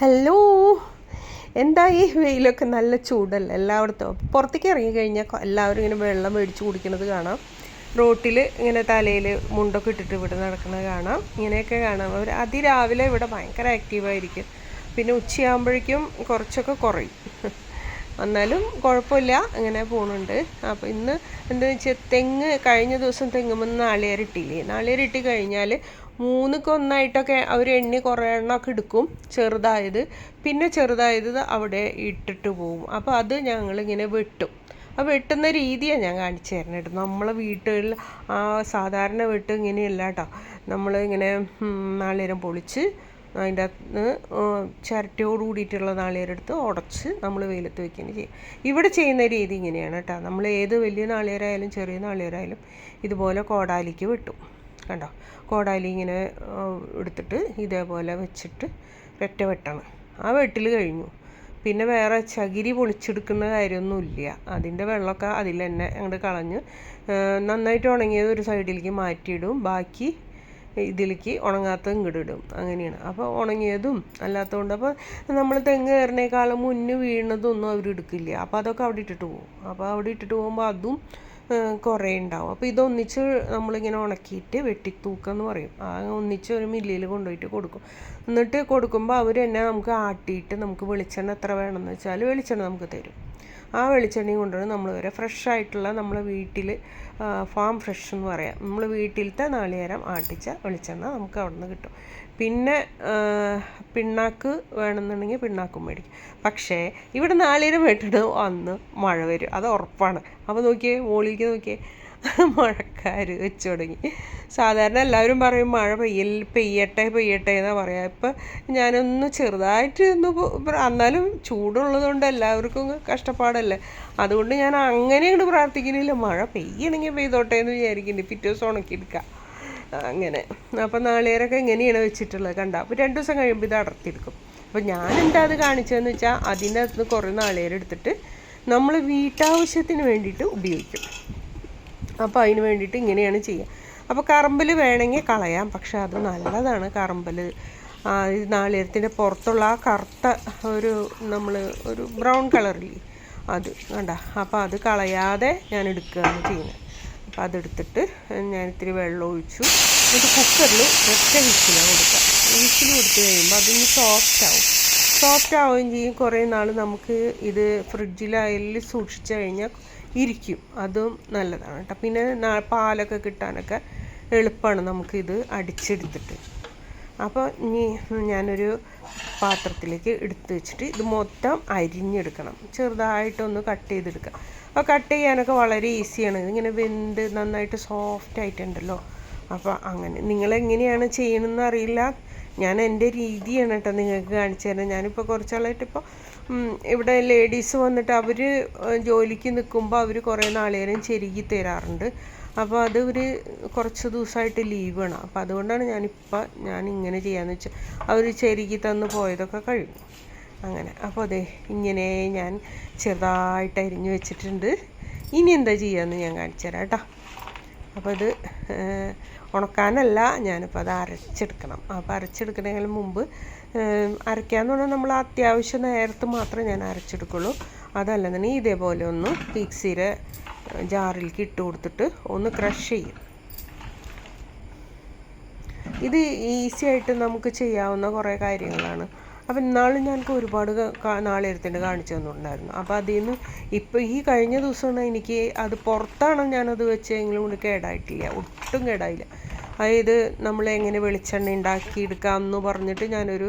Hello എന്താ ഈ വെയിലൊക്കെ നല്ല ചൂടല്ല? എല്ലായിടത്തും. പുറത്തേക്ക് ഇറങ്ങിക്കഴിഞ്ഞാൽ എല്ലാവരും ഇങ്ങനെ വെള്ളം മേടിച്ച് കുടിക്കുന്നത് കാണാം. റോട്ടിൽ ഇങ്ങനെ തലയിൽ മുണ്ടൊക്കെ ഇട്ടിട്ട് ഇവിടെ നടക്കുന്നത് കാണാം. ഇങ്ങനെയൊക്കെ കാണാം. അവർ അതിരാവിലെ ഇവിടെ ഭയങ്കര ആക്റ്റീവായിരിക്കും പിന്നെ ഉച്ചയാകുമ്പോഴേക്കും കുറച്ചൊക്കെ കുറയും. എന്നാലും കുഴപ്പമില്ല. അങ്ങനെ പോകുന്നുണ്ട് അപ്പോൾ ഇന്ന് എന്താണെന്ന് വെച്ചാൽ തെങ്ങ് കഴിഞ്ഞ ദിവസം തെങ്ങുമ്പോൾ നാളികേരിട്ടില്ലേ നാളികേരിട്ടി കഴിഞ്ഞാൽ മൂന്നൊക്കെ ഒന്നായിട്ടൊക്കെ അവർ എണ്ണി കുറേ എണ്ണമൊക്കെ എടുക്കും. ചെറുതായത്. പിന്നെ ചെറുതായത് അവിടെ ഇട്ടിട്ട് പോകും അപ്പോൾ അത് ഞങ്ങളിങ്ങനെ വെട്ടും. ആ വെട്ടുന്ന രീതിയാണ് ഞാൻ കാണിച്ചു തരുന്നത്. കേട്ടോ നമ്മളെ വീട്ടുകളിൽ ആ സാധാരണ വെട്ട് ഇങ്ങനെയല്ല കേട്ടോ നമ്മൾ ഇങ്ങനെ പൊളിച്ച് അതിന്റെ അകത്ത് ചിരട്ടയോട് കൂടിയിട്ടുള്ള നാളികേരം എടുത്ത് ഉടച്ച് നമ്മൾ വെയിലത്ത് വെക്കുകയാണ് ചെയ്യുക ഇവിടെ ചെയ്യുന്ന രീതി ഇങ്ങനെയാണ് കേട്ടോ. നമ്മൾ ഏത് വലിയ നാളികേരമായാലും ചെറിയ നാളികേരമായാലും ഇതുപോലെ കോടാലിക്ക് വെട്ടും. കണ്ടോ? കോടാലി ഇങ്ങനെ എടുത്തിട്ട് ഇതേപോലെ വെച്ചിട്ട് ഒറ്റ വെട്ടണം. ആ വെട്ടിൽ കഴിഞ്ഞു. പിന്നെ വേറെ ചകിരി പൊളിച്ചെടുക്കുന്ന കാര്യമൊന്നുമില്ല. അതിന്റെ വെള്ളമൊക്കെ അതിൽ തന്നെ അങ്ങോട്ട് കളഞ്ഞ് നന്നായിട്ട് ഉണങ്ങിയത് ഒരു സൈഡിലേക്ക് മാറ്റിയിടും. ബാക്കി ഇതിലേക്ക് ഉണങ്ങാത്തതും ഇങ്ങോട്ട് ഇടും. അങ്ങനെയാണ്. അപ്പോൾ ഉണങ്ങിയതും അല്ലാത്തതുകൊണ്ട് അപ്പോൾ നമ്മൾ തെങ്ങ് കയറിനേക്കാളും മുന്നേ വീണതൊന്നും അവർ എടുക്കില്ല. അപ്പോൾ അതൊക്കെ അവിടെ ഇട്ടിട്ട് പോകും. അപ്പോൾ അവിടെ ഇട്ടിട്ട് പോകുമ്പോൾ അതും കുറേ ഉണ്ടാവും. അപ്പോൾ ഇതൊന്നിച്ച് നമ്മളിങ്ങനെ ഉണക്കിയിട്ട് വെട്ടിത്തൂക്കം എന്ന് പറയും. ആ ഒന്നിച്ച് ഒരു മില്ലിൽ കൊണ്ടുപോയിട്ട് കൊടുക്കും. എന്നിട്ട് കൊടുക്കുമ്പോൾ അവർ തന്നെ നമുക്ക് ആട്ടിയിട്ട് നമുക്ക് വെളിച്ചെണ്ണ എത്ര വേണമെന്ന് വെച്ചാൽ വെളിച്ചെണ്ണ നമുക്ക് തരും. ആ വെളിച്ചെണ്ണയും കൊണ്ടുവന്ന് നമ്മൾ വരെ ഫ്രഷ് ആയിട്ടുള്ള നമ്മളെ വീട്ടിൽ ഫാം ഫ്രഷ് എന്ന് പറയാം. നമ്മൾ വീട്ടിലത്തെ നാളികേരം ആട്ടിച്ച വെളിച്ചെണ്ണ നമുക്ക് അവിടെ നിന്ന് കിട്ടും. പിന്നെ പിണ്ണാക്ക് വേണമെന്നുണ്ടെങ്കിൽ പിണ്ണാക്കും മേടിക്കും. പക്ഷേ ഇവിടെ നാളികേരം വെട്ടിട്ട് അന്ന് മഴ വരും. അത് ഉറപ്പാണ്. അപ്പോൾ നോക്കിയേ മുകളിലേക്ക് നോക്കിയേ. മഴക്കാർ വെച്ച് തുടങ്ങി. സാധാരണ എല്ലാവരും പറയും മഴ പെയ്യൽ പെയ്യട്ടെ പെയ്യട്ടെ എന്നാണ് പറയുക ഇപ്പം ഞാനൊന്ന് ചെറുതായിട്ട് ഒന്ന് എന്നാലും ചൂടുള്ളതുകൊണ്ട് എല്ലാവർക്കും കഷ്ടപ്പാടല്ലേ. അതുകൊണ്ട് ഞാൻ അങ്ങനെ അങ്ങോട്ട് പ്രാർത്ഥിക്കുന്നില്ല. മഴ പെയ്യണമെങ്കിൽ പെയ്തോട്ടെ എന്ന് വിചാരിക്കുന്നുണ്ട്. പിറ്റേ ദിവസം ഉണക്കിയെടുക്കുക അങ്ങനെ. അപ്പം നാളികേരൊക്കെ ഇങ്ങനെയാണ് വെച്ചിട്ടുള്ളത്. കണ്ട? അപ്പോൾ രണ്ട് ദിവസം കഴിയുമ്പോൾ ഇത് അടർത്തിയെടുക്കും. അപ്പോൾ ഞാൻ എന്താ അത് കാണിച്ചതെന്ന് വെച്ചാൽ അതിന്റെ അകത്ത് കുറേ നാളികേരം എടുത്തിട്ട് നമ്മൾ വീട്ടാവശ്യത്തിന് വേണ്ടിയിട്ട് ഉപയോഗിക്കും. അപ്പോൾ അതിന് വേണ്ടിയിട്ട് ഇങ്ങനെയാണ് ചെയ്യുക അപ്പോൾ കറമ്പൽ വേണമെങ്കിൽ കളയാം പക്ഷെ അത് നല്ലതാണ് കറമ്പൽ ഈ നാളികേരത്തിന്റെ പുറത്തുള്ള ആ കറുത്ത ഒരു നമ്മൾ ഒരു ബ്രൗൺ കളറില്ലേ അത് കണ്ട. അപ്പോൾ അത് കളയാതെ ഞാൻ എടുക്കുകയാണ് ചെയ്യുന്നത്. അപ്പോൾ അതെടുത്തിട്ട് ഞാൻ ഇത്തിരി വെള്ളം ഒഴിച്ചു. എന്നിട്ട് കുക്കറിൽ ഒറ്റ വിസിലാണ് കൊടുക്കുക വിസിൽ കൊടുത്തു കഴിയുമ്പോൾ അതിന് സോഫ്റ്റ് ആവും. സോഫ്റ്റ് ആവുകയും ചെയ്യും. കുറേ നാൾ നമുക്ക് ഇത് ഫ്രിഡ്ജിലായാലും സൂക്ഷിച്ചു കഴിഞ്ഞാൽ ഇരിക്കും. അതും നല്ലതാണ് കേട്ടോ. പിന്നെ പാലൊക്കെ കിട്ടാനൊക്കെ എളുപ്പമാണ് നമുക്കിത് അടിച്ചെടുത്തിട്ട്. അപ്പോൾ ഇനി ഞാനൊരു പാത്രത്തിലേക്ക് എടുത്ത് വെച്ചിട്ട് ഇത് മൊത്തം അരിഞ്ഞെടുക്കണം. ചെറുതായിട്ടൊന്ന് കട്ട് ചെയ്തെടുക്കുക അപ്പോൾ കട്ട് ചെയ്യാനൊക്കെ വളരെ ഈസിയാണ്. ഇങ്ങനെ വെന്ത് നന്നായിട്ട് സോഫ്റ്റ് ആയിട്ടുണ്ടല്ലോ അപ്പോൾ അങ്ങനെ. നിങ്ങളെങ്ങനെയാണ് ചെയ്യണമെന്ന് അറിയില്ല. ഞാൻ എന്റെ രീതിയാണ് കേട്ടോ നിങ്ങൾക്ക് കാണിച്ചു തരുന്നത്. ഞാനിപ്പോൾ കുറച്ചാളായിട്ട് ഇപ്പോൾ ഇവിടെ ലേഡീസ് വന്നിട്ട് അവർ ജോലിക്ക് നിൽക്കുമ്പോൾ അവർ കുറേ നാളേരം ചെരുകി തരാറുണ്ട്. അപ്പോൾ അത് ഒരു കുറച്ച് ദിവസമായിട്ട് ലീവ് ലീവാണ് അപ്പോൾ അതുകൊണ്ടാണ് ഞാനിപ്പോൾ ഞാൻ ഇങ്ങനെ ചെയ്യാന്ന് വെച്ചാൽ അവർ ചെരുകി തന്ന് പോയതൊക്കെ കഴിഞ്ഞു. അങ്ങനെ. അപ്പോൾ അതെ ഇങ്ങനെ ഞാൻ ചെറുതായിട്ട് അരിഞ്ഞു വെച്ചിട്ടുണ്ട്. ഇനി എന്താ ചെയ്യാന്ന് ഞാൻ കാണിച്ചു തരാം കേട്ടോ. അപ്പോൾ ഇത് ഉണക്കാനല്ല ഞാനിപ്പോൾ അത് അരച്ചെടുക്കണം. അപ്പോൾ അരച്ചെടുക്കണമെങ്കിൽ മുമ്പ് അരയ്ക്കാന്ന് പറഞ്ഞാൽ നമ്മൾ അത്യാവശ്യം നേരത്ത് മാത്രമേ ഞാൻ അരച്ചെടുക്കുള്ളൂ. അതല്ലെന്നുണ്ടെങ്കിൽ ഇതേപോലെ ഒന്ന് മിക്സിയുടെ ജാറിലേക്ക് ഇട്ട് കൊടുത്തിട്ട് ഒന്ന് ക്രഷ് ചെയ്യും. ഇത് ഈസി ആയിട്ട് നമുക്ക് ചെയ്യാവുന്ന കുറേ കാര്യങ്ങളാണ്. അപ്പം ഇന്നാളും ഞങ്ങൾക്ക് ഒരുപാട് നാളെടുത്തിട്ട് കാണിച്ചു തന്നിട്ടുണ്ടായിരുന്നു. അപ്പോൾ അതിൽ നിന്ന് ഇപ്പോൾ ഈ കഴിഞ്ഞ ദിവസമാണ് എനിക്ക് അത് പുറത്താണ് ഞാനത് വെച്ചെങ്കിലും കൊണ്ട് കേടായിട്ടില്ല. ഒട്ടും കേടായില്ല. അതായത് നമ്മൾ എങ്ങനെ വെളിച്ചെണ്ണ ഉണ്ടാക്കിയെടുക്കാം എന്ന് പറഞ്ഞിട്ട് ഞാനൊരു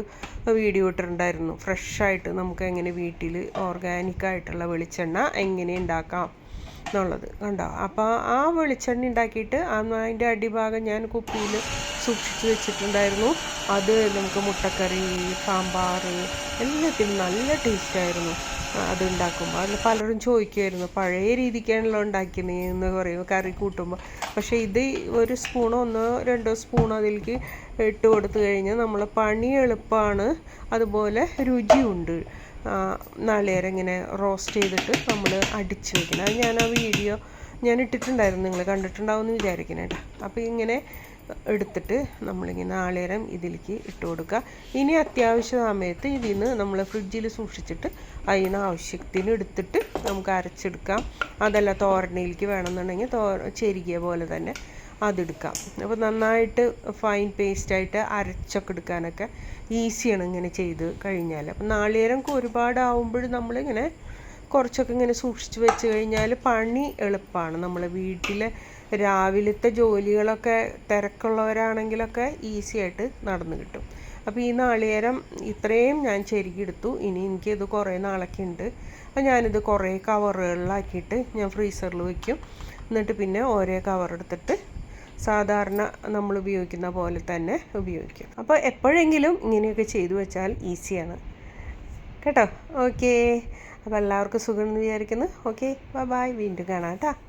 വീഡിയോ ഇട്ടിട്ടുണ്ടായിരുന്നു. ഫ്രഷായിട്ട് നമുക്ക് എങ്ങനെ വീട്ടിൽ ഓർഗാനിക്കായിട്ടുള്ള വെളിച്ചെണ്ണ എങ്ങനെ ഉണ്ടാക്കാം എന്നുള്ളത് കണ്ടോ? അപ്പോൾ ആ വെളിച്ചെണ്ണ ഉണ്ടാക്കിയിട്ട് അതിന്റെ അടിഭാഗം ഞാൻ കുപ്പിയിൽ സൂക്ഷിച്ച് വെച്ചിട്ടുണ്ടായിരുന്നു. അത് നമുക്ക് മുട്ടക്കറി സാമ്പാർ എല്ലാത്തിനും നല്ല ടേസ്റ്റായിരുന്നു അത് ഉണ്ടാക്കുമ്പോൾ അതിൽ പലരും ചോദിക്കുമായിരുന്നു പഴയ രീതിക്കാണല്ലോ ഉണ്ടാക്കിയെന്ന് പറയും കറി കൂട്ടുമ്പോൾ. പക്ഷേ ഇത് ഒരു സ്പൂണോ ഒന്നോ രണ്ടോ സ്പൂണോ അതിലേക്ക് ഇട്ട് കൊടുത്തു കഴിഞ്ഞാൽ നമ്മൾ പണി എളുപ്പമാണ്. അതുപോലെ രുചിയുണ്ട്. നാളികേരം ഇങ്ങനെ റോസ്റ്റ് ചെയ്തിട്ട് നമ്മൾ അടിച്ച് വെക്കണം. അത് ഞാൻ ആ വീഡിയോ ഞാൻ ഇട്ടിട്ടുണ്ടായിരുന്നു നിങ്ങൾ കണ്ടിട്ടുണ്ടാവുമെന്ന് വിചാരിക്കണേ കേട്ടോ അപ്പോൾ ഇങ്ങനെ എടുത്തിട്ട് നമ്മളിങ്ങനെ നാളികേരം ഇതിലേക്ക് ഇട്ട് കൊടുക്കുക. ഇനി അത്യാവശ്യ സമയത്ത് ഇതിൽ നിന്ന് നമ്മൾ ഫ്രിഡ്ജിൽ സൂക്ഷിച്ചിട്ട് അതിന് ആവശ്യത്തിന് എടുത്തിട്ട് നമുക്ക് അരച്ചെടുക്കാം. അതല്ല തോരണിയിലേക്ക് വേണമെന്നുണ്ടെങ്കിൽ തോ ചെരുകിയ പോലെ തന്നെ അതെടുക്കാം. അപ്പോൾ നന്നായിട്ട് ഫൈൻ പേസ്റ്റായിട്ട് അരച്ചൊക്കെ എടുക്കാനൊക്കെ ഈസിയാണ് ഇങ്ങനെ ചെയ്ത് കഴിഞ്ഞാൽ. അപ്പം നാളികേരം ഒരുപാട് ആവുമ്പോൾ നമ്മളിങ്ങനെ കുറച്ചൊക്കെ ഇങ്ങനെ സൂക്ഷിച്ച് വെച്ച് കഴിഞ്ഞാൽ പണി എളുപ്പമാണ്. നമ്മൾ വീട്ടിലെ രാവിലത്തെ ജോലികളൊക്കെ തിരക്കുള്ളവരാണെങ്കിലൊക്കെ ഈസി ആയിട്ട് നടന്നു കിട്ടും. അപ്പോൾ ഈ നാളികേരം ഇത്രയും ഞാൻ ചെരുകിയെടുത്തു ഇനി എനിക്കിത് കുറേ നാളൊക്കെ ഉണ്ട്. അപ്പോൾ ഞാനിത് കുറേ കവറുകളിലാക്കിയിട്ട് ഞാൻ ഫ്രീസറിൽ വയ്ക്കും എന്നിട്ട് പിന്നെ ഓരോ കവർ എടുത്തിട്ട് സാധാരണ നമ്മൾ ഉപയോഗിക്കുന്ന പോലെ തന്നെ ഉപയോഗിക്കും. അപ്പോൾ എപ്പോഴെങ്കിലും ഇങ്ങനെയൊക്കെ ചെയ്തു വെച്ചാൽ ഈസിയാണ്. കേട്ടോ? ഓക്കേ. അപ്പോൾ എല്ലാവർക്കും സുഖം എന്ന് വിചാരിക്കുന്നു. ഓക്കെ. ബൈ വീണ്ടും കാണാം കേട്ടോ.